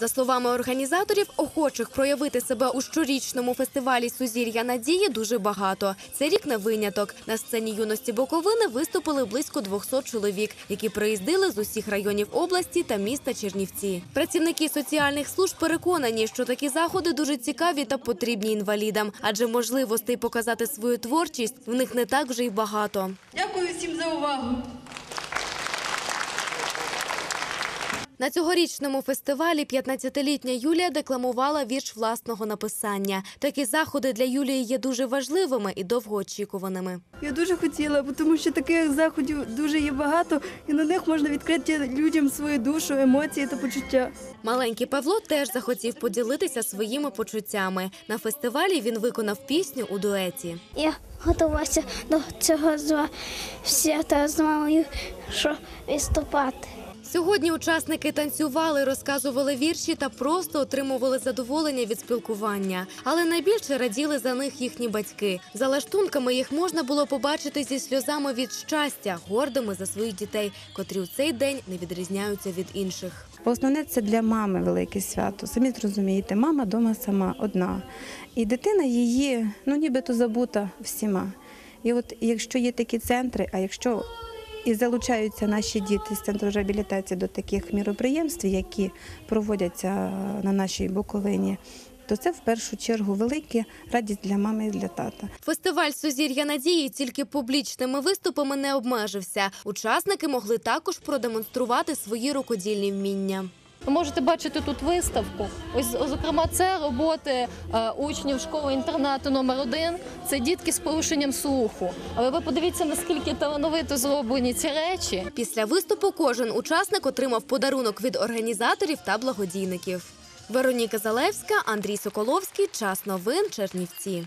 За словами організаторів, охочих проявити себе у щорічному фестивалі Сузір'я надії дуже багато. Це рік не виняток. На сцені юності Буковини виступили близько 200 чоловік, які приїздили з усіх районів області та міста Чернівці. Працівники соціальних служб переконані, що такі заходи дуже цікаві та потрібні інвалідам, адже можливостей показати свою творчість в них не так вже й багато. Дякую всім за увагу. На цьогорічному фестивалі 15-літня Юлія декламувала вірш власного написання. Такі заходи для Юлії є дуже важливими і довгоочікуваними. Я дуже хотіла, бо тому що таких заходів дуже є багато, і на них можна відкрити людям свою душу, емоції та почуття. Маленький Павло теж захотів поділитися своїми почуттями. На фестивалі він виконав пісню у дуеті. Я готувався до цього з свята з мамою, що виступати. Сьогодні учасники танцювали, розказували вірші та просто отримували задоволення від спілкування. Але найбільше раділи за них їхні батьки. За лаштунками їх можна було побачити зі сльозами від щастя, гордими за своїх дітей, котрі у цей день не відрізняються від інших. Основне це для мами велике свято. Самі зрозумієте, мама вдома сама одна. І дитина її ну нібито забута всіма. І от якщо є такі центри, а якщо і залучаються наші діти з центру реабілітації до таких міроприємств, які проводяться на нашій Буковині, то це в першу чергу велика радість для мами і для тата. Фестиваль Сузір'я надії тільки публічними виступами не обмежився. Учасники могли також продемонструвати свої рукодільні вміння. Ви можете бачити тут виставку. Ось, зокрема, це роботи е, учнів школи-інтернату номер 1 Це дітки з порушенням слуху. Але ви подивіться, наскільки талановито зроблені ці речі. Після виступу кожен учасник отримав подарунок від організаторів та благодійників. Вероніка Залевська, Андрій Соколовський. Час новин Чернівці.